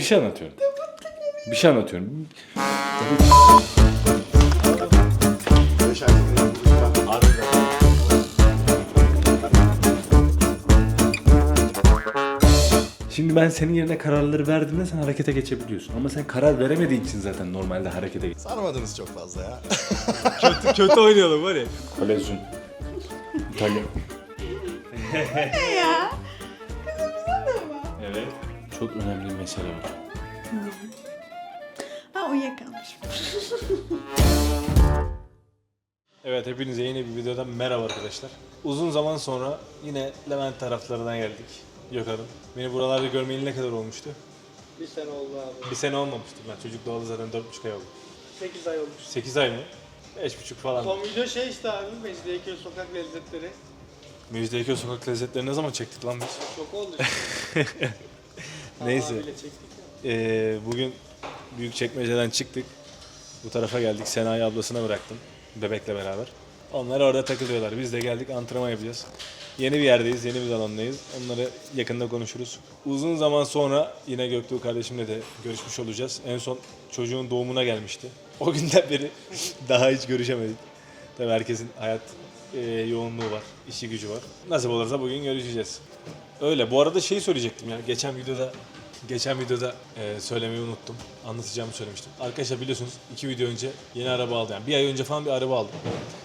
Bir şey anlatıyorum. Bir şey anlatıyorum. Şimdi ben senin yerine kararları verdiğimde sen harekete geçebiliyorsun. Ama sen karar veremediğin için zaten normalde harekete geç. Sarmadınız çok fazla ya. kötü, kötü oynayalım var ya. Kolezun. İtalya. ya. Kızımıza da mı? Evet. Çok önemli mesele var. Ha uyuyakalmışım. Evet hepinize yeni bir videodan merhaba arkadaşlar. Uzun zaman sonra yine Levent taraflarından geldik. Yok hanım. Beni buralarda görmeyeli ne kadar olmuştu? Bir sene oldu abi. Bir sene olmamıştı ben. Çocuk doğalı zaten 4,5 ay oldu. 8 ay olmuş. 8 ay mı? 5,5 falan. Son video şey işte abi Mecidiyeköy sokak lezzetleri. Müjdeköy sokak lezzetleri ne zaman çektik lan biz? Çok oldu. Neyse. Ee, bugün büyük çekmeceden çıktık. Bu tarafa geldik. Sena'yı ablasına bıraktım. Bebekle beraber. Onlar orada takılıyorlar. Biz de geldik antrenman yapacağız. Yeni bir yerdeyiz, yeni bir alandayız. Onları yakında konuşuruz. Uzun zaman sonra yine Göktuğ kardeşimle de görüşmüş olacağız. En son çocuğun doğumuna gelmişti. O günden beri daha hiç görüşemedik. Tabii herkesin hayat e, yoğunluğu var, işi gücü var. Nasip olursa bugün görüşeceğiz. Öyle. Bu arada şeyi söyleyecektim ya. Geçen videoda geçen videoda e, söylemeyi unuttum. Anlatacağımı söylemiştim. Arkadaşlar biliyorsunuz iki video önce yeni araba aldım. Yani bir ay önce falan bir araba aldım.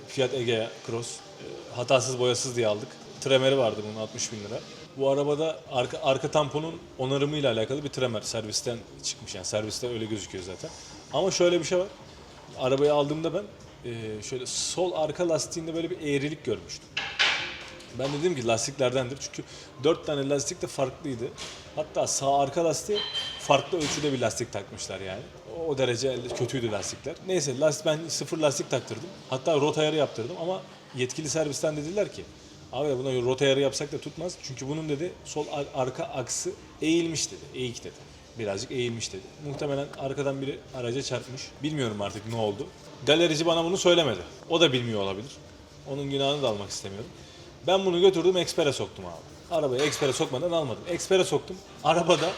Fiat Egea Cross. E, hatasız boyasız diye aldık. Tremeri vardı bunun 60 bin lira. Bu arabada arka, arka tamponun onarımıyla alakalı bir tremer servisten çıkmış. Yani serviste öyle gözüküyor zaten. Ama şöyle bir şey var. Arabayı aldığımda ben e, şöyle sol arka lastiğinde böyle bir eğrilik görmüştüm. Ben de dedim ki lastiklerdendir çünkü dört tane lastik de farklıydı. Hatta sağ arka lastiğe farklı ölçüde bir lastik takmışlar yani. O derece kötüydü lastikler. Neyse lastik, ben sıfır lastik taktırdım. Hatta rota ayarı yaptırdım ama yetkili servisten dediler ki Abi buna rota ayarı yapsak da tutmaz. Çünkü bunun dedi sol ar- arka aksı eğilmiş dedi. Eğik dedi. Birazcık eğilmiş dedi. Muhtemelen arkadan biri araca çarpmış. Bilmiyorum artık ne oldu. Galerici bana bunu söylemedi. O da bilmiyor olabilir. Onun günahını da almak istemiyorum. Ben bunu götürdüm ekspere soktum abi. Arabayı ekspere sokmadan almadım. Ekspere soktum. Arabada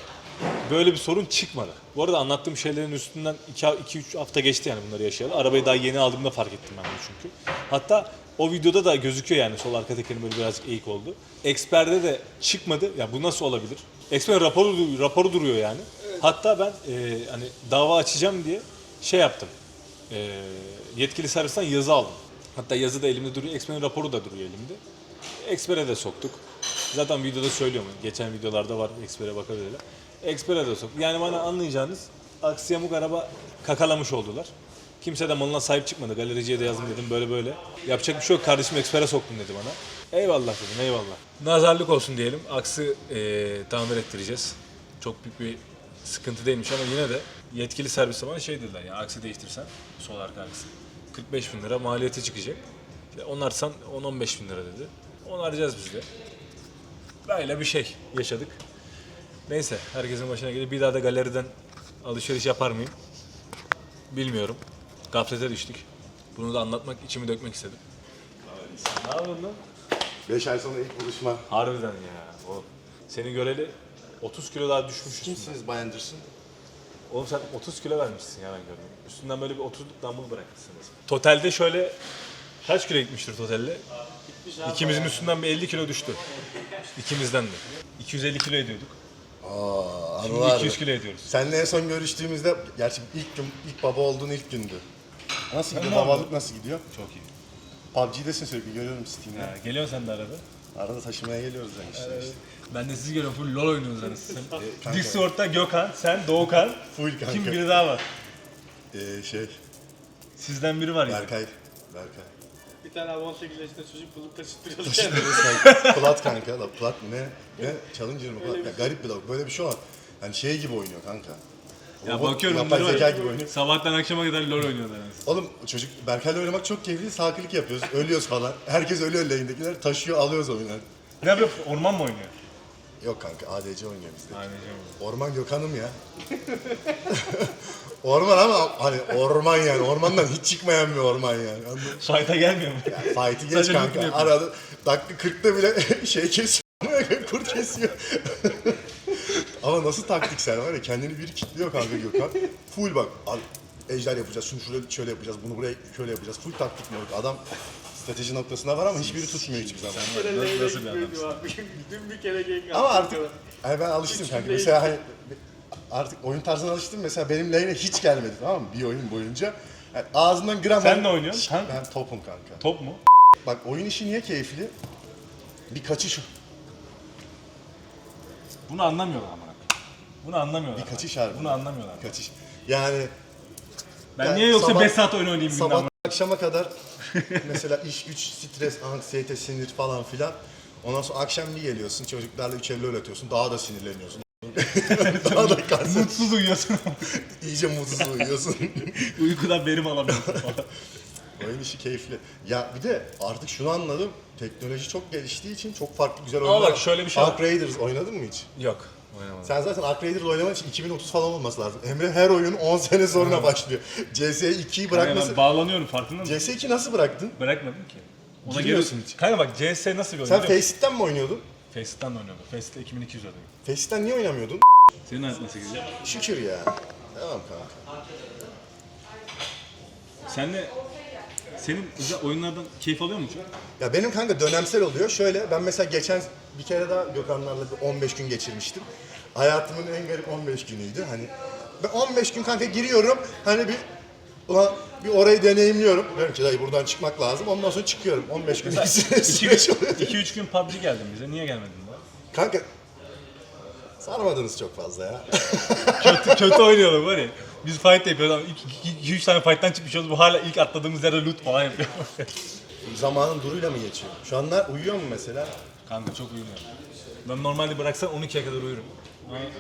böyle bir sorun çıkmadı. Bu arada anlattığım şeylerin üstünden 2-3 hafta geçti yani bunları yaşayalı. Arabayı daha yeni aldığımda fark ettim ben bunu çünkü. Hatta o videoda da gözüküyor yani sol arka tekerin böyle birazcık eğik oldu. Eksperde de çıkmadı. Ya bu nasıl olabilir? Eksper raporu, raporu duruyor yani. Hatta ben e, hani dava açacağım diye şey yaptım. E, yetkili servisten yazı aldım. Hatta yazı da elimde duruyor. Eksper'in raporu da duruyor elimde. Eksper'e de soktuk. Zaten videoda söylüyorum. Geçen videolarda var Eksper'e bakabilirler. Eksper'e de soktuk. Yani bana anlayacağınız aksi yamuk araba kakalamış oldular. Kimse de malına sahip çıkmadı. Galericiye de yazdım dedim böyle böyle. Yapacak bir şey yok kardeşim ekspere soktum dedi bana. Eyvallah dedim eyvallah. Nazarlık olsun diyelim. Aksı eee, tamir ettireceğiz. Çok büyük bir sıkıntı değilmiş ama yine de yetkili servise bana şey dediler ya aksi değiştirsen sol arka aksi 45 bin lira maliyeti çıkacak. İşte onarsan 10-15 bin lira dedi. Onaracağız biz de. Böyle bir şey yaşadık. Neyse herkesin başına gelir. Bir daha da galeriden alışveriş yapar mıyım? Bilmiyorum. Gaflete düştük. Bunu da anlatmak, içimi dökmek istedim. Ne yapıyorsun lan? Beş ay sonra ilk buluşma. Harbiden ya. O seni göreli 30 kilo daha düşmüşsün. Kimsiniz Bay Anderson? Oğlum sen 30 kilo vermişsin ya ben gördüm. Üstünden böyle bir 30'luk dumbbell bırakmışsın. Totalde şöyle kaç kilo gitmiştir totalde? İkimizin üstünden bir 50 kilo düştü. İkimizden de. 250 kilo ediyorduk. Aa, Şimdi anılar. 200 kilo ediyoruz. Seninle en son görüştüğümüzde, gerçi ilk gün, ilk baba olduğun ilk gündü. Nasıl gidiyor? ne Babalık nasıl gidiyor? Çok iyi. PUBG'desin sürekli görüyorum Steam'de. Ha, geliyorsun sen de arada. Arada taşımaya geliyoruz yani işte. işte. Ben de sizi görüyorum full LoL oynuyorsunuz anasını. kanka. Discord'da Gökhan, sen Doğukan. Full kanka. Kim biri daha var. Ee, şey, Sizden biri var ya. Berkay. Berkay. Tane abi 18 yaşında çocuk bulup kendini. kanka. Plat kanka. La, plat ne? Ne? Challenger mı? Plat. Ya, garip bir lavuk. Böyle bir şey var. Yani şey gibi oynuyor kanka. Ya Robot, bakıyorum yapay bunları zeka gibi oynuyor. Sabahtan akşama kadar LoL oynuyorlar anasını. Oğlum çocuk Berkay'la oynamak çok keyifli. Sakinlik yapıyoruz. Ölüyoruz falan. Herkes ölüyor lane'dekiler. Taşıyor alıyoruz oyunları. Ne yapıyor? Orman mı oynuyor? Yok kanka ADC oynuyor bizde. Orman Gökhan'ım ya. orman ama hani orman yani. Ormandan hiç çıkmayan bir orman yani. Anladın? Fight'a gelmiyor mu? Fight'i geç Sadece kanka. yapıyor? Arada dakika 40'ta bile şey kesiyor. Kurt kesiyor. Ama nasıl taktiksel var ya kendini biri kilitliyor kanka Gökhan. Full bak al, ejder yapacağız, şunu şöyle, şöyle yapacağız, bunu buraya şöyle yapacağız. Full taktik moruk. Adam strateji noktasına var ama hiçbiri tutmuyor hiçbir zaman. Böyle leylek nasıl bir gibiydi abi. Dün bir kere geyik Ama artık hani ben alıştım Üç kanka. değil. Mesela hani artık oyun tarzına alıştım. Mesela benim lane'e hiç gelmedi tamam mı? Bir oyun boyunca. Yani ağzından gram... Sen ne oynuyorsun? Ben, Sen- ben topum kanka. Top mu? Bak oyun işi niye keyifli? Bir kaçış, Bunu anlamıyorlar ama. Bunu anlamıyorlar. bir kaçış harbi. Bunu anlamıyorlar. Kaçış. Yani Ben Yani niye yoksa sabah- 5 saat oyun oynayayım günde sabah ama? akşama kadar mesela iş güç, stres, anksiyete, sinir falan filan. Ondan sonra akşam bir geliyorsun çocuklarla üç elli oynatıyorsun daha da sinirleniyorsun. daha da kanser. Mutsuz uyuyorsun. İyice mutsuz uyuyorsun. Uykudan verim alamıyorsun falan. Oyun işi keyifli. Ya bir de artık şunu anladım. Teknoloji çok geliştiği için çok farklı güzel Ama oyunlar bak şöyle bir şey var. Ark Raiders oynadın mı hiç? Yok. Oynamadım. Sen zaten Ark Raiders oynamak için 2030 falan olması lazım. Emre her oyun 10 sene sonra başlıyor. CS2'yi bırakması... ben bağlanıyorum farkında mısın? CS2 nasıl bıraktın? Bırakmadım ki. Ona Giriyorsun geliyorsun hiç. Kanka bak CS nasıl bir oyun Sen biliyor musun? Facet'ten mi oynuyordun? Face'den de oynuyordum. Face'de 2200 ödedim. Facet'ten niye oynamıyordun? Senin hayatın nasıl gidiyor? Şükür ya. Tamam kanka. Sen de senin özel oyunlardan keyif alıyor musun? Ya benim kanka dönemsel oluyor. Şöyle ben mesela geçen bir kere daha Gökhanlarla bir 15 gün geçirmiştim. Hayatımın en garip 15 günüydü. Hani ben 15 gün kanka giriyorum. Hani bir ulan bir orayı deneyimliyorum. Diyorum ki dayı buradan çıkmak lazım. Ondan sonra çıkıyorum. 15 gün süreç oluyor. 2-3 gün PUBG geldin bize. Niye gelmedin daha? Kanka sarmadınız çok fazla ya. kötü, kötü oynuyordum var ya. Biz fight yapıyoruz. 2-3 tane fight'tan çıkmışız. Bu hala ilk atladığımız yerde loot falan yapıyor. Zamanın duruyla mı geçiyor? Şu anlar uyuyor mu mesela? Kanka çok uyumuyorum. Ben normalde bıraksan 12'ye kadar uyurum.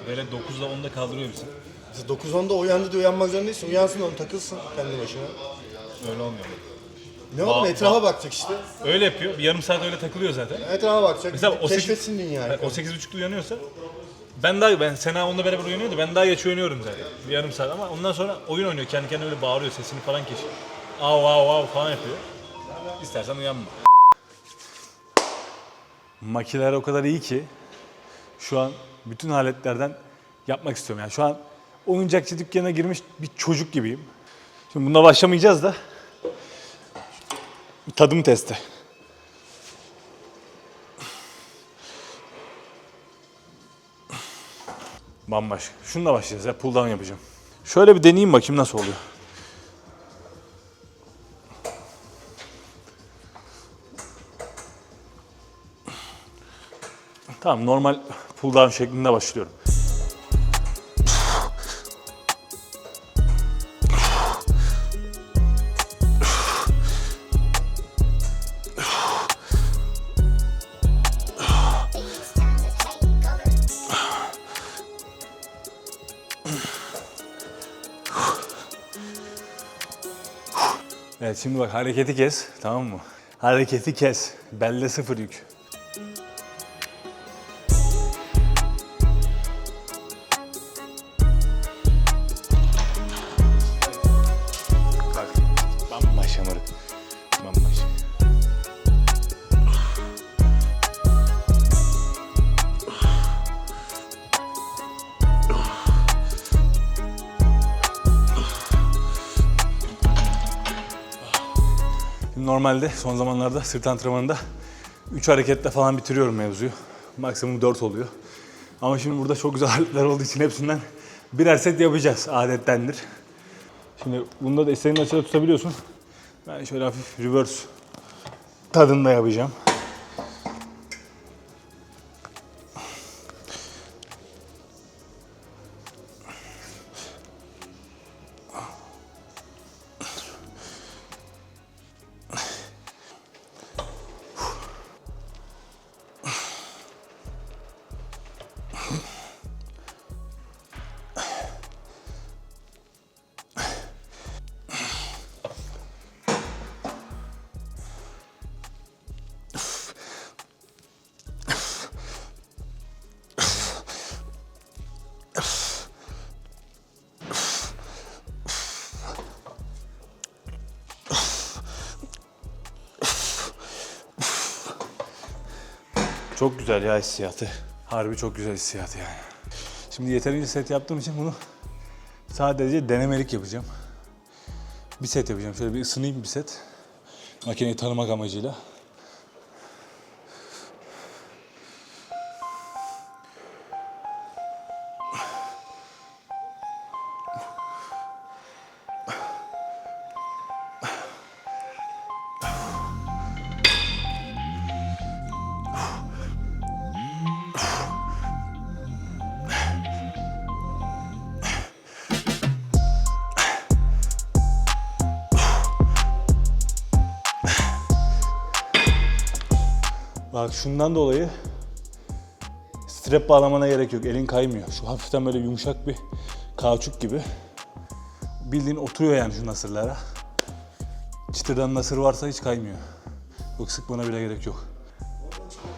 Böyle 9'da 10'da kaldırıyor musun? Mesela 9-10'da uyandı diye uyanmak zorunda değilsin. Uyansın oğlum takılsın kendi başına. Öyle olmuyor. Ne oğlum Ba- etrafa bakacak işte. Öyle yapıyor. Bir yarım saat öyle takılıyor zaten. Etrafa bakacak. Mesela o Keşfetsin 8, dünyayı. Yani o 8.30'da uyanıyorsa ben daha ben Sena onunla beraber uyanıyordu. Ben daha geç uyanıyorum zaten. Bir yarım saat ama ondan sonra oyun oynuyor. Kendi kendine öyle bağırıyor. Sesini falan kesiyor. Av av av falan yapıyor. İstersen uyanma. Makineler o kadar iyi ki şu an bütün aletlerden yapmak istiyorum. Yani şu an oyuncakçı dükkanına girmiş bir çocuk gibiyim. Şimdi buna başlamayacağız da tadım testi. Bambaşka. Şununla başlayacağız ya. Pull yapacağım. Şöyle bir deneyeyim bakayım nasıl oluyor. Tamam normal pull down şeklinde başlıyorum. Evet şimdi bak hareketi kes tamam mı? Hareketi kes. Belde sıfır yük. Moruk. Bambaşka. Normalde son zamanlarda sırt antrenmanında 3 hareketle falan bitiriyorum mevzuyu. Maksimum 4 oluyor. Ama şimdi burada çok güzel aletler olduğu için hepsinden birer set yapacağız. Adettendir. Şimdi bunda da istediğin açıda tutabiliyorsun. Ben şöyle hafif reverse tadında yapacağım. Çok güzel ya hissiyatı. Harbi çok güzel hissiyatı yani. Şimdi yeterince set yaptığım için bunu sadece denemelik yapacağım. Bir set yapacağım. Şöyle bir ısınayım bir set. Makineyi tanımak amacıyla. Şundan dolayı strap bağlamana gerek yok. Elin kaymıyor. Şu hafiften böyle yumuşak bir kauçuk gibi. Bildiğin oturuyor yani şu nasırlara. Çıtırdan nasır varsa hiç kaymıyor. Yok sıkmana bile gerek yok.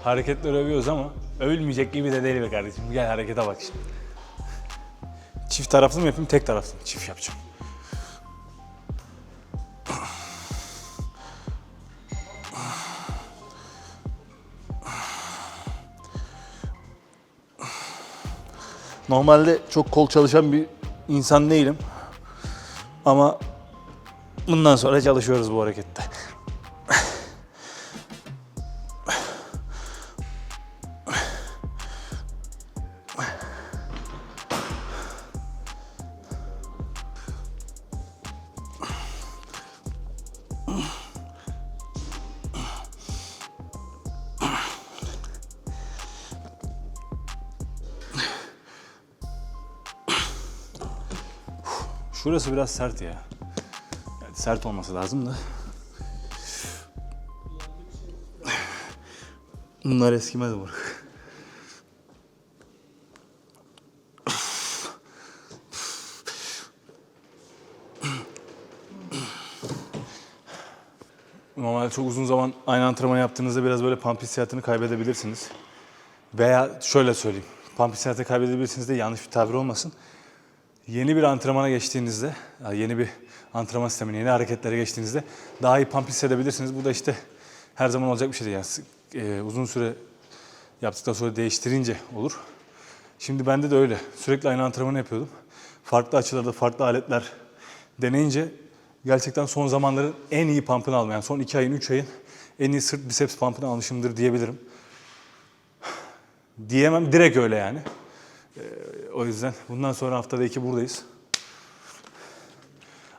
Hareketleri övüyoruz ama övülmeyecek gibi de değil be kardeşim. Gel harekete bak şimdi. Çift taraflı mı yapayım, tek taraflı mı? Çift yapacağım. Normalde çok kol çalışan bir insan değilim. Ama bundan sonra çalışıyoruz bu harekette. Şurası biraz sert ya. Yani sert olması lazım da. Bunlar eskimez bu. Normalde çok uzun zaman aynı antrenman yaptığınızda biraz böyle pump hissiyatını kaybedebilirsiniz. Veya şöyle söyleyeyim. Pump hissiyatını kaybedebilirsiniz de yanlış bir tabir olmasın. Yeni bir antrenmana geçtiğinizde, yani yeni bir antrenman sistemine, yeni hareketlere geçtiğinizde daha iyi pump hissedebilirsiniz. Bu da işte her zaman olacak bir şey değil. Yani e, uzun süre yaptıktan sonra değiştirince olur. Şimdi bende de öyle. Sürekli aynı antrenmanı yapıyordum. Farklı açılarda, farklı aletler deneyince gerçekten son zamanların en iyi pump'ını aldım. Yani son 2 ayın, 3 ayın en iyi sırt biceps pump'ını almışımdır diyebilirim. Diyemem, direkt öyle yani. O yüzden bundan sonra haftada iki buradayız.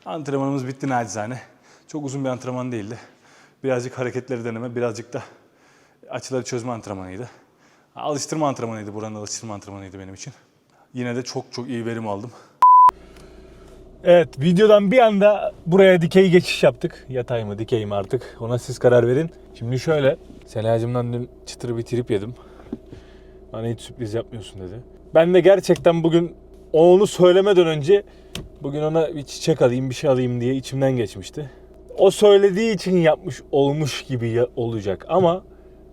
Antrenmanımız bitti nacizane. Çok uzun bir antrenman değildi. Birazcık hareketleri deneme, birazcık da açıları çözme antrenmanıydı. Alıştırma antrenmanıydı, buranın alıştırma antrenmanıydı benim için. Yine de çok çok iyi verim aldım. Evet, videodan bir anda buraya dikey geçiş yaptık. Yatay mı, dikey mi artık ona siz karar verin. Şimdi şöyle, Selacığımdan dün çıtır bir trip yedim. Bana hiç sürpriz yapmıyorsun dedi. Ben de gerçekten bugün onu söylemeden önce bugün ona bir çiçek alayım, bir şey alayım diye içimden geçmişti. O söylediği için yapmış olmuş gibi olacak ama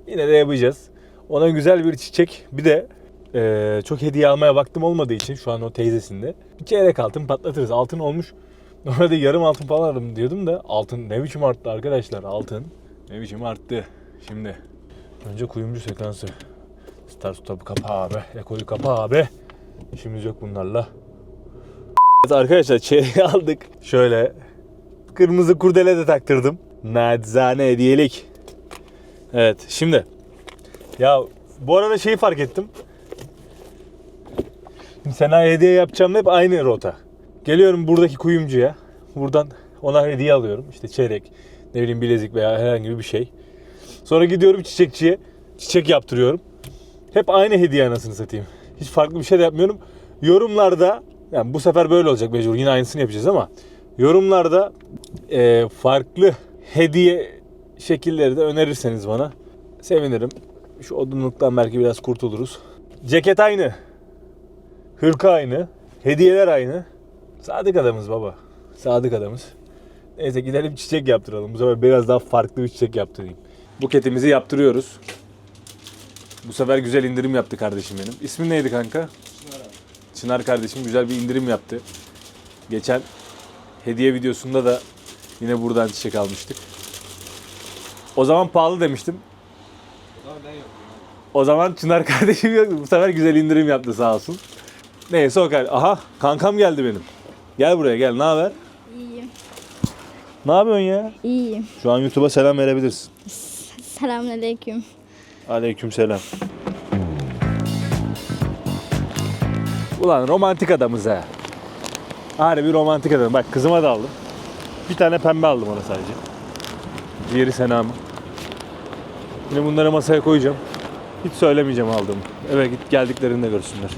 yine de yapacağız. Ona güzel bir çiçek, bir de eee, çok hediye almaya vaktim olmadığı için şu an o teyzesinde bir çeyrek altın patlatırız. Altın olmuş. Normalde yarım altın falan alırım diyordum da altın ne biçim arttı arkadaşlar altın. Ne biçim arttı. Şimdi önce kuyumcu sekansı. Star Stop kapa abi. Ekoyu kapa abi. İşimiz yok bunlarla. Evet arkadaşlar çeyreği aldık. Şöyle kırmızı kurdele de taktırdım. Nadzane hediyelik. Evet şimdi. Ya bu arada şeyi fark ettim. Şimdi sana hediye yapacağım hep aynı rota. Geliyorum buradaki kuyumcuya. Buradan ona hediye alıyorum. İşte çeyrek, ne bileyim bilezik veya herhangi bir şey. Sonra gidiyorum çiçekçiye. Çiçek yaptırıyorum. Hep aynı hediye anasını satayım. Hiç farklı bir şey de yapmıyorum. Yorumlarda, yani bu sefer böyle olacak mecbur. Yine aynısını yapacağız ama yorumlarda e, farklı hediye şekilleri de önerirseniz bana sevinirim. Şu odunluktan belki biraz kurtuluruz. Ceket aynı. Hırka aynı. Hediyeler aynı. Sadık adamız baba. Sadık adamız. Neyse gidelim çiçek yaptıralım. Bu sefer biraz daha farklı bir çiçek yaptırayım. Buketimizi yaptırıyoruz. Bu sefer güzel indirim yaptı kardeşim benim. İsmin neydi kanka? Çınar kardeşim güzel bir indirim yaptı. Geçen hediye videosunda da yine buradan çiçek almıştık. O zaman pahalı demiştim. O zaman Çınar kardeşim yok. Bu sefer güzel indirim yaptı sağ olsun. Neyse o kadar. Aha kankam geldi benim. Gel buraya gel. Ne haber? İyiyim. Ne yapıyorsun ya? İyiyim. Şu an YouTube'a selam verebilirsin. Selamünaleyküm. Aleyküm selam. Ulan romantik adamız ha. Harbi romantik adam. Bak kızıma da aldım. Bir tane pembe aldım ona sadece. Diğeri Sena'mın. Yine bunları masaya koyacağım. Hiç söylemeyeceğim aldığımı. Eve git geldiklerinde görsünler.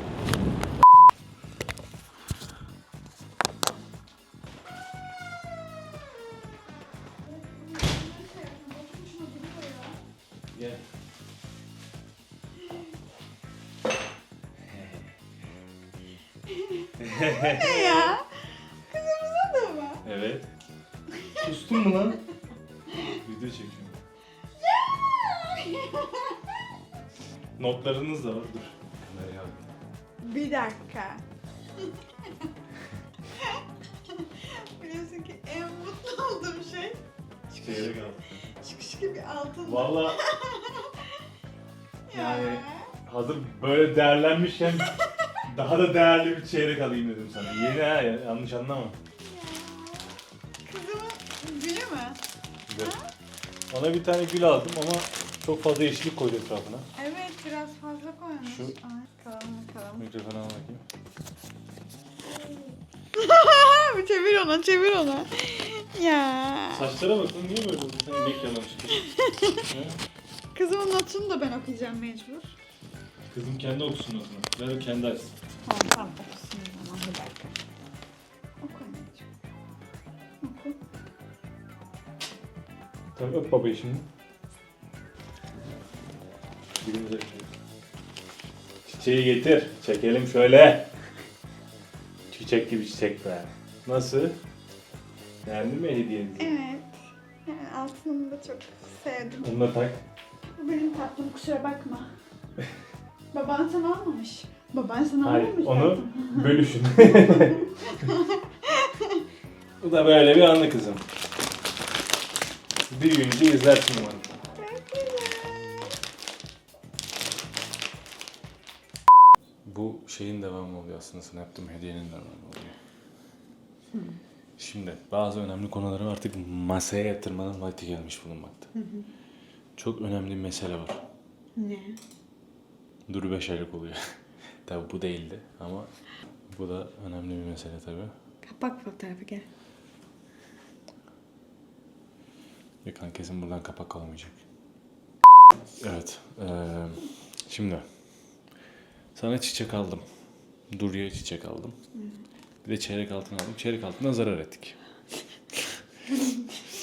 Notlarınız da var. Dur. Bir dakika. Biliyorsun ki en mutlu olduğum şey Çeyrek al. çıkış gibi altın. Valla Ya. yani hazır böyle değerlenmişken daha da değerli bir çeyrek alayım dedim sana. Yeni ha ya, yanlış anlama. Kızımın gülü mü? Ona bir tane gül aldım ama çok fazla yeşillik koydu etrafına. Evet biraz fazla koymuş. Şu- Ay, kalalım bakalım. Mikrofonu al bakayım. Bir çevir ona çevir ona. Ya. Saçlara bak lan niye böyle oldu? Sen inek yalamıştın. Kızımın notunu da ben okuyacağım mecbur. Kızım kendi okusun notunu. Ver o kendi açsın. Tamam tamam okusun o zaman bir dakika. Oku anneciğim. Oku. Tamam öp babayı şimdi. Dilimize Çiçeği getir. Çekelim şöyle. Çiçek gibi çiçek be. Nasıl? Beğendin mi hediyenizi? Evet. Yani altınımı da çok sevdim. Onu da tak. Bu benim tatlım kusura bakma. Baban sana almamış. Baban sana Hayır, almamış. onu tatlım. bölüşün. Bu da böyle bir anı kızım. Büyüyünce izlersin umarım. Şeyin devamı oluyor aslında sana yaptığım hediyenin devamı oluyor. Şimdi bazı önemli konuları artık masaya yatırmanın vakti gelmiş bulunmakta. Çok önemli bir mesele var. Ne? Dur beş aylık oluyor. tabi bu değildi ama bu da önemli bir mesele tabi. Kapak fotoğrafı gel. Yakan kesin buradan kapak kalamayacak. Evet. eee, şimdi sana çiçek aldım. Duru'ya çiçek aldım. Bir de çeyrek altın aldım. Çeyrek altına zarar ettik.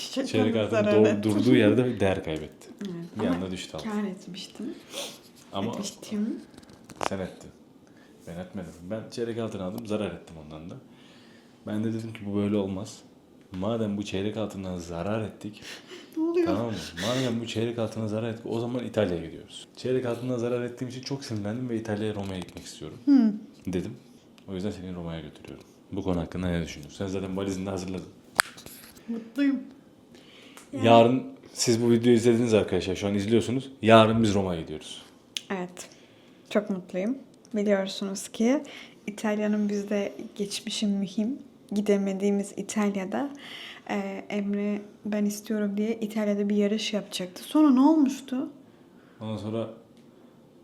Çiçek Çeyrek altın zarar doğ- durduğu yerde değer kaybetti. Evet, Bir anda düştü altın. Kâr etmiştim. Ama Etmiştim. sen ettin. Ben etmedim. Ben çeyrek altın aldım. Zarar ettim ondan da. Ben de dedim ki bu böyle olmaz. Madem bu çeyrek altından zarar ettik. Ne oluyor? Tamam mı? Madem bu çeyrek altına zarar ettik o zaman İtalya'ya gidiyoruz. Çeyrek altına zarar ettiğim için çok sinirlendim ve İtalya'ya Roma'ya gitmek istiyorum. Dedim. O yüzden seni Roma'ya götürüyorum. Bu konu hakkında ne düşünüyorsun? Sen zaten valizini de hazırladın. Mutluyum. Yarın siz bu videoyu izlediniz arkadaşlar. Şu an izliyorsunuz. Yarın biz Roma'ya gidiyoruz. Evet. Çok mutluyum. Biliyorsunuz ki İtalya'nın bizde geçmişi mühim. Gidemediğimiz İtalya'da e, Emre ben istiyorum diye İtalya'da bir yarış yapacaktı. Sonra ne olmuştu? Ondan sonra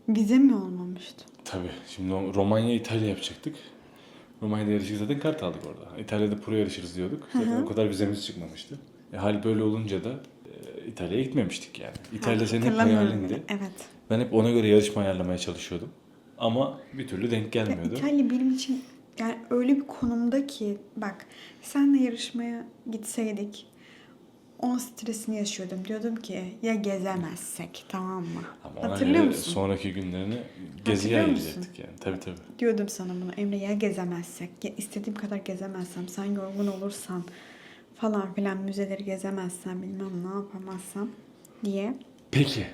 Vize mi olmamıştı? tabii şimdi o Romanya İtalya yapacaktık. Romanya'da yarışırız zaten kart aldık orada. İtalya'da pro yarışırız diyorduk. Zaten o kadar vizemiz çıkmamıştı. E, hal böyle olunca da e, İtalya'ya gitmemiştik yani. İtalya senin hep Hatırlamıyorum hayalindi. Evet. Ben hep ona göre yarışma ayarlamaya çalışıyordum. Ama bir türlü denk Ya gelmiyordu. İtalya benim için yani öyle bir konumda ki bak senle yarışmaya gitseydik onun stresini yaşıyordum. Diyordum ki ya gezemezsek tamam mı? Ama Hatırlıyor musun? sonraki günlerini geziye ayıracaktık yani. Tabii tabii. Diyordum sana bunu Emre ya gezemezsek ya istediğim kadar gezemezsem sen yorgun olursan falan filan müzeleri gezemezsen bilmem ne yapamazsam diye. Peki.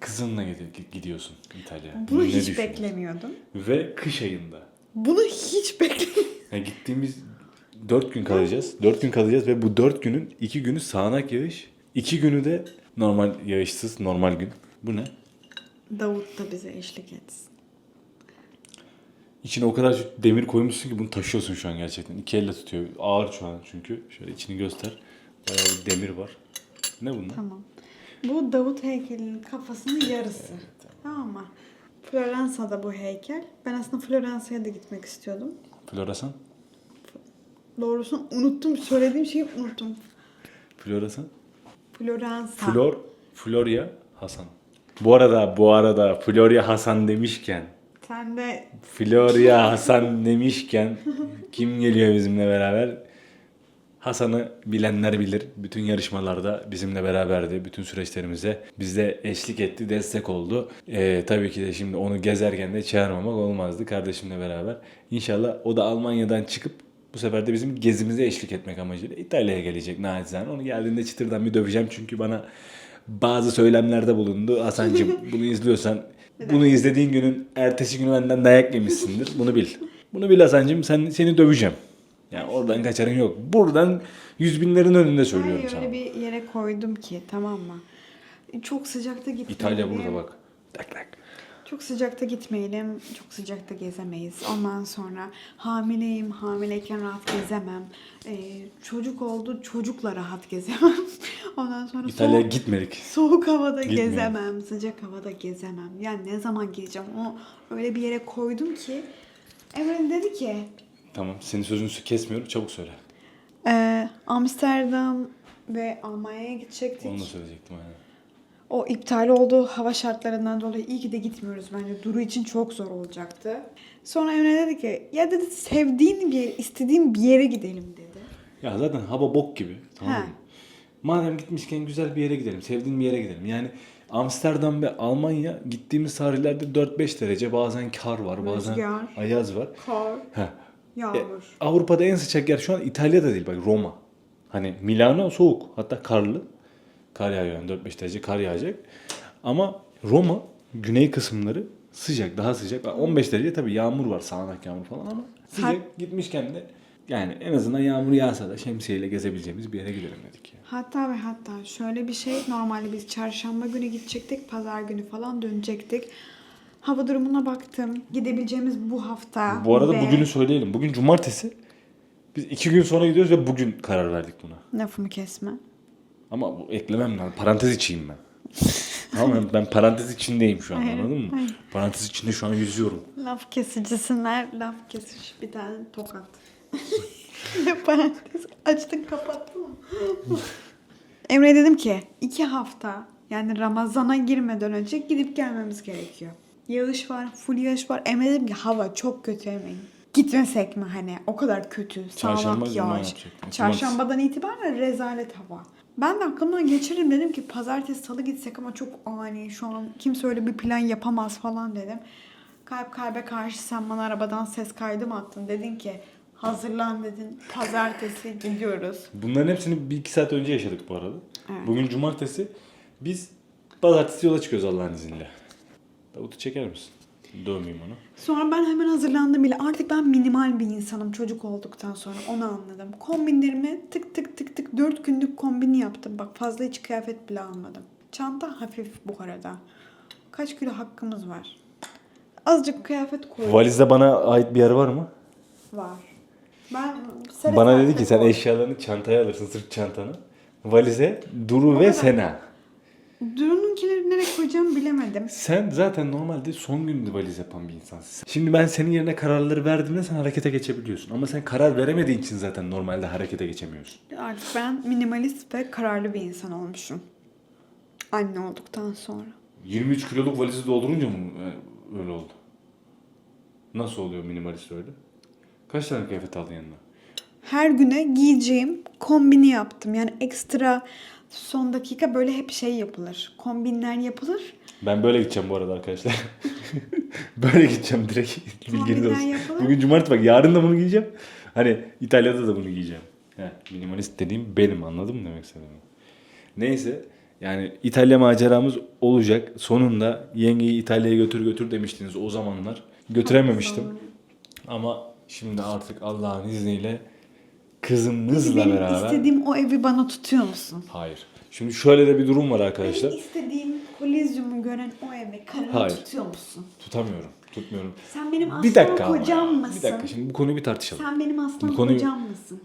Kızınla gidi- gidiyorsun İtalya'ya. Bunu Ne hiç beklemiyordum. Ve kış ayında. Bunu hiç beklemiyordum. Yani gittiğimiz 4 gün kalacağız. 4 gün kalacağız ve bu 4 günün 2 günü sağanak yağış. 2 günü de normal yağışsız normal gün. Bu ne? Davut da bize eşlik etsin. İçine o kadar demir koymuşsun ki bunu taşıyorsun şu an gerçekten. İki elle tutuyor. Ağır şu an çünkü. Şöyle içini göster. Bayağı bir demir var. Ne bunlar? Tamam. Bu Davut heykelinin kafasının yarısı. Tamam mı? Floransa'da bu heykel. Ben aslında Floransa'ya da gitmek istiyordum. Floresan? Doğrusunu unuttum. Söylediğim şeyi unuttum. Floresan? Floransa. Flor, Florya Hasan. Bu arada, bu arada Florya Hasan demişken, Sen de Florya Hasan demişken kim geliyor bizimle beraber? Hasan'ı bilenler bilir. Bütün yarışmalarda bizimle beraberdi. Bütün süreçlerimize bizde eşlik etti, destek oldu. Ee, tabii ki de şimdi onu gezerken de çağırmamak olmazdı kardeşimle beraber. İnşallah o da Almanya'dan çıkıp bu sefer de bizim gezimize eşlik etmek amacıyla İtalya'ya gelecek naçizane. Onu geldiğinde çıtırdan bir döveceğim çünkü bana bazı söylemlerde bulundu. Hasan'cığım bunu izliyorsan bunu izlediğin günün ertesi günü benden dayak yemişsindir. Bunu bil. Bunu bil Hasan'cığım sen, seni döveceğim. Yani oradan kaçarın yok. Buradan yüz binlerin önünde söylüyorum Hayır, sana. öyle bir yere koydum ki tamam mı? Çok sıcakta gitmeyelim. İtalya burada bak. Tak tak. Çok sıcakta gitmeyelim, çok sıcakta gezemeyiz. Ondan sonra hamileyim, hamileyken rahat gezemem. Ee, çocuk oldu, çocukla rahat gezemem. Ondan sonra İtalya'ya soğuk, gitmedik. soğuk havada Gitmeyelim. gezemem, sıcak havada gezemem. Yani ne zaman gezeceğim? O öyle bir yere koydum ki. Emre dedi ki, Tamam senin sözünü kesmiyorum çabuk söyle. e, Amsterdam ve Almanya'ya gidecektik. Onu da söyleyecektim aynen. O iptal oldu hava şartlarından dolayı iyi ki de gitmiyoruz bence. Duru için çok zor olacaktı. Sonra Emre dedi ki ya dedi sevdiğin bir yer, istediğin bir yere gidelim dedi. Ya zaten hava bok gibi. Tamam mı? Madem gitmişken güzel bir yere gidelim. Sevdiğin bir yere gidelim. Yani Amsterdam ve Almanya gittiğimiz tarihlerde 4-5 derece bazen kar var bazen Rüzgar. ayaz var. Kar, Heh. Yağmur. Avrupa'da en sıcak yer şu an İtalya'da değil bak Roma. Hani Milano soğuk hatta karlı. Kar yağıyor yani 4-5 derece kar yağacak. Ama Roma güney kısımları sıcak daha sıcak. Bak 15 derece tabii yağmur var sağanak yağmur falan ama sıcak Har- gitmişken de yani en azından yağmur yağsa da şemsiyeyle gezebileceğimiz bir yere gidelim dedik ya. Hatta ve hatta şöyle bir şey normalde biz çarşamba günü gidecektik, pazar günü falan dönecektik. Hava durumuna baktım. Gidebileceğimiz bu hafta. Bu arada ve- bugünü söyleyelim. Bugün cumartesi. Biz iki gün sonra gidiyoruz ve bugün karar verdik buna. Lafımı kesme. Ama bu eklemem lazım. Parantez içeyim ben. tamam? Ben parantez içindeyim şu an Hayır, anladın mı? hayır. Parantez içinde şu an yüzüyorum. Laf kesicisinler, laf kesiş bir tane tokat. ne parantez açtın kapattın mı? Emre'ye dedim ki iki hafta yani Ramazan'a girmeden önce gidip gelmemiz gerekiyor. Yağış var, full yağış var. Emre dedim ki hava çok kötü Emre. Gitmesek mi hani o kadar kötü, Çarşamba, sağanak yağış. Çarşambadan itibaren rezalet hava. Ben de aklımdan geçirdim dedim ki pazartesi salı gitsek ama çok ani şu an kimse öyle bir plan yapamaz falan dedim. Kalp kalbe karşı sen bana arabadan ses kaydı mı attın? Dedin ki hazırlan dedin. Pazartesi gidiyoruz. Bunların hepsini bir iki saat önce yaşadık bu arada. Evet. Bugün cumartesi. Biz pazartesi yola çıkıyoruz Allah'ın izniyle. Davut'u çeker misin? Dövmeyeyim onu. Sonra ben hemen hazırlandım bile. Artık ben minimal bir insanım çocuk olduktan sonra onu anladım. Kombinlerimi tık tık tık tık dört günlük kombini yaptım. Bak fazla hiç kıyafet bile almadım. Çanta hafif bu arada. Kaç kilo hakkımız var? Azıcık kıyafet koydum. Valizde bana ait bir yer var mı? Var. Ben Bana dedi ki sen eşyalarını çantaya alırsın sırt çantanı. Valize Duru ve. Sena. Duru'nunkileri nereye koyacağımı bilemedim. Sen zaten normalde son gün valiz yapan bir insansın. Şimdi ben senin yerine kararları verdiğimde sen harekete geçebiliyorsun. Ama sen karar veremediğin için zaten normalde harekete geçemiyorsun. Artık ben minimalist ve kararlı bir insan olmuşum. Anne olduktan sonra. 23 kiloluk valizi doldurunca mı e, öyle oldu? Nasıl oluyor minimalist öyle? Kaç tane kıyafet aldın yanına? her güne giyeceğim kombini yaptım. Yani ekstra son dakika böyle hep şey yapılır. Kombinler yapılır. Ben böyle gideceğim bu arada arkadaşlar. böyle gideceğim direkt. Bilginiz olsun. yapılır. Bugün cumartesi bak yarın da bunu giyeceğim. Hani İtalya'da da bunu giyeceğim. Heh, minimalist dediğim benim anladın mı demek istediğimi? Neyse yani İtalya maceramız olacak. Sonunda yengeyi İtalya'ya götür götür demiştiniz o zamanlar. Götürememiştim. Ama şimdi artık Allah'ın izniyle kızımızla Benim beraber... istediğim o evi bana tutuyor musun? Hayır. Şimdi şöyle de bir durum var arkadaşlar. Benim istediğim kolezyumu gören o eve karını Hayır. tutuyor musun? Tutamıyorum. Tutmuyorum. Sen benim aslan Bir dakika ama kocam ya. mısın? Bir dakika şimdi bu konuyu bir tartışalım. Sen benim aslan Bu konuyu- kocam mısın?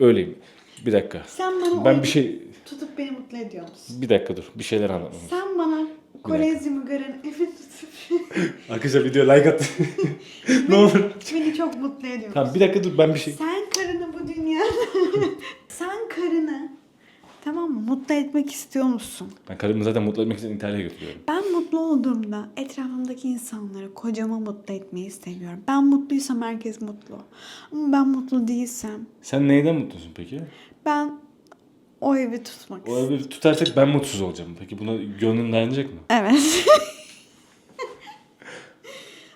Böyleyim. Bir dakika. Sen bana Ben evi bir şey tutup beni mutlu ediyor musun? bir dakika dur. Bir şeyler anlatmam. Sen bana kolezyumu gören evi tutup Arkadaşlar video like at. ne olur. beni çok mutlu ediyor? Tamam bir dakika dur ben bir şey. Sen karını bu dünyada sen karını tamam mı mutlu etmek istiyor musun? Ben karımı zaten mutlu etmek için İtalya'ya götürüyorum. Ben mutlu olduğumda etrafımdaki insanları, kocamı mutlu etmeyi seviyorum. Ben mutluysam herkes mutlu. Ama ben mutlu değilsem Sen neyden mutlusun peki? ben o evi tutmak O istiyorum. evi tutarsak ben mutsuz olacağım. Peki buna gönlün dayanacak mı? Evet.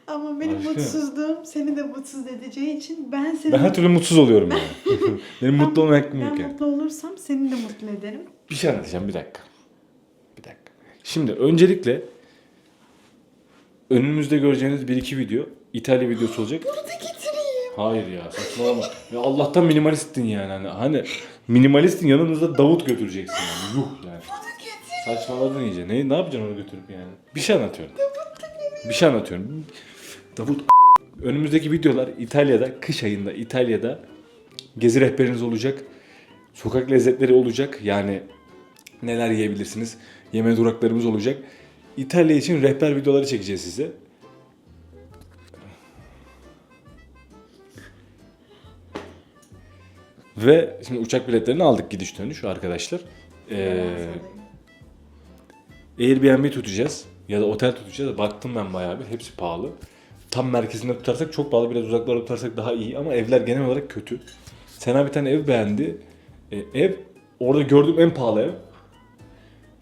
Ama benim Aşkım. mutsuzluğum seni de mutsuz edeceği için ben seni Ben her türlü mutsuz oluyorum yani. Benim mutlu olma hakkım ben yani. mutlu olursam seni de mutlu ederim. Bir şey anlatacağım bir dakika. Bir dakika. Şimdi öncelikle önümüzde göreceğiniz bir iki video İtalya videosu olacak. Burada getireyim. Hayır ya saçmalama. Ya Allah'tan minimalistin yani. Hani, hani minimalistin yanınızda Davut götüreceksin yani. Yuh yani. Saçmaladın iyice. Ne, ne yapacaksın onu götürüp yani? Bir şey anlatıyorum. Bir şey anlatıyorum. Davut önümüzdeki videolar İtalya'da, kış ayında İtalya'da gezi rehberiniz olacak. Sokak lezzetleri olacak. Yani neler yiyebilirsiniz? Yeme duraklarımız olacak. İtalya için rehber videoları çekeceğiz size. Ve şimdi uçak biletlerini aldık gidiş dönüş arkadaşlar. Ee, Airbnb tutacağız ya da otel tutacağız. Baktım ben bayağı bir hepsi pahalı. Tam merkezinde tutarsak çok pahalı biraz uzaklarda tutarsak daha iyi ama evler genel olarak kötü. Sena bir tane ev beğendi. Ee, ev orada gördüğüm en pahalı ev.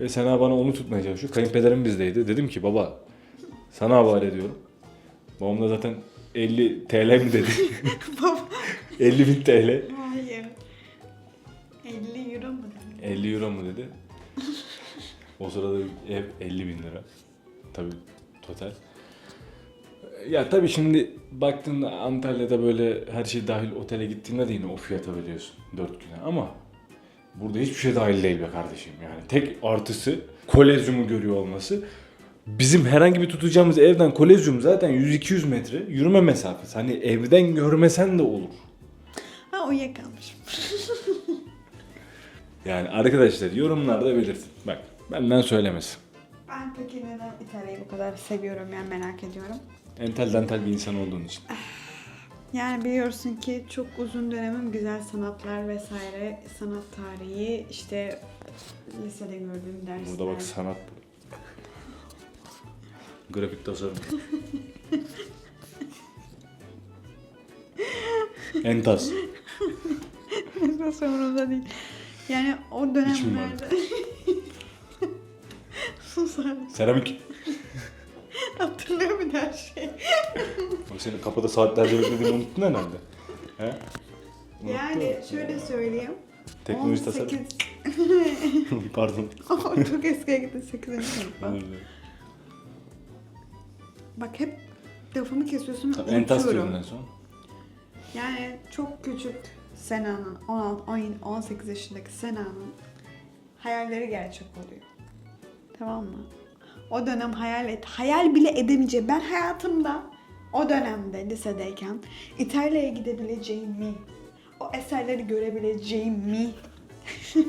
Ve Sena bana onu tutmaya çalışıyor. Kayınpederim bizdeydi. Dedim ki baba sana havale ediyorum. Babam da zaten 50 TL mi dedi? Baba. 50 bin TL. Hayır. 50 euro mu dedin? 50 euro mu dedi. o sırada ev 50 bin lira. Tabii total. Ya tabii şimdi baktığında Antalya'da böyle her şey dahil otele gittiğinde de yine o fiyata veriyorsun 4 güne ama burada hiçbir şey dahil değil be kardeşim yani. Tek artısı kolezyumu görüyor olması. Bizim herhangi bir tutacağımız evden kolezyum zaten 100-200 metre yürüme mesafesi. Hani evden görmesen de olur. Ha uyuyakalmışım. Yani arkadaşlar yorumlarda belirtin. Bak benden söylemesin. Ben peki neden İtalya'yı bu kadar seviyorum yani merak ediyorum. Entel dantel bir insan olduğun için. Yani biliyorsun ki çok uzun dönemim güzel sanatlar vesaire, sanat tarihi, işte lisede gördüğüm dersler. Burada bak sanat. Grafik tasarım. Entas. Nasıl umurumda değil. Yani o dönemlerde... Sus artık. Seramik. Hatırlıyor bir de her şeyi. Bak senin kapıda saatlerce beklediğini unuttun herhalde. He? Unuttun. Yani şöyle söyleyeyim. Teknoloji 18... tasarım. Pardon. O çok eskiye gitti 8. sınıfta. Özür dilerim. Bak hep lafımı kesiyorsun ve Tamam, Entas unutuyorum. diyordun en son. Yani çok küçük Sena'nın 16, 17, 18 yaşındaki Sena'nın hayalleri gerçek oluyor. Tamam mı? O dönem hayal et, hayal bile edemeyeceğim. Ben hayatımda o dönemde lisedeyken İtalya'ya gidebileceğimi, o eserleri görebileceğimi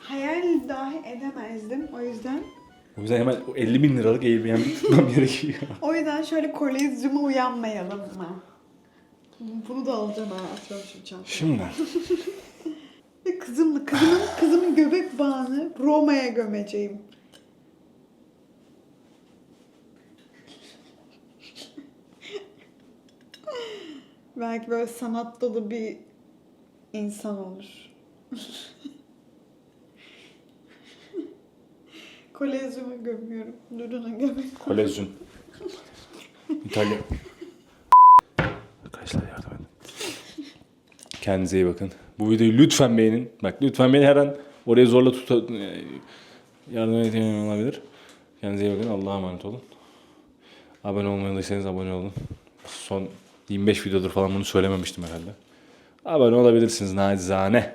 hayal dahi edemezdim. O yüzden O yüzden hemen o 50 bin liralık Airbnb tutmam gerekiyor. o yüzden şöyle kolezyuma uyanmayalım mı? Bunu da alacağım ha. Atıyorum şu çantaya. Şimdi Ve kızımla, kızımın, kızımın göbek bağını Roma'ya gömeceğim. Belki böyle sanat dolu bir insan olur. Kolezyuma gömüyorum. Duru'nun göbek Kolezyum. İtalya. Arkadaşlar yardım edin. Kendinize iyi bakın. Bu videoyu lütfen beğenin. Bak lütfen beni her an oraya zorla tut yardım edin olabilir. Kendinize iyi bakın. Allah'a emanet olun. Abone olmadıysanız abone olun. Son 25 videodur falan bunu söylememiştim herhalde. Abone olabilirsiniz nacizane.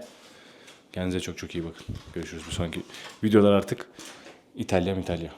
Kendinize çok çok iyi bakın. Görüşürüz bir sonraki videolar artık İtalya İtalya.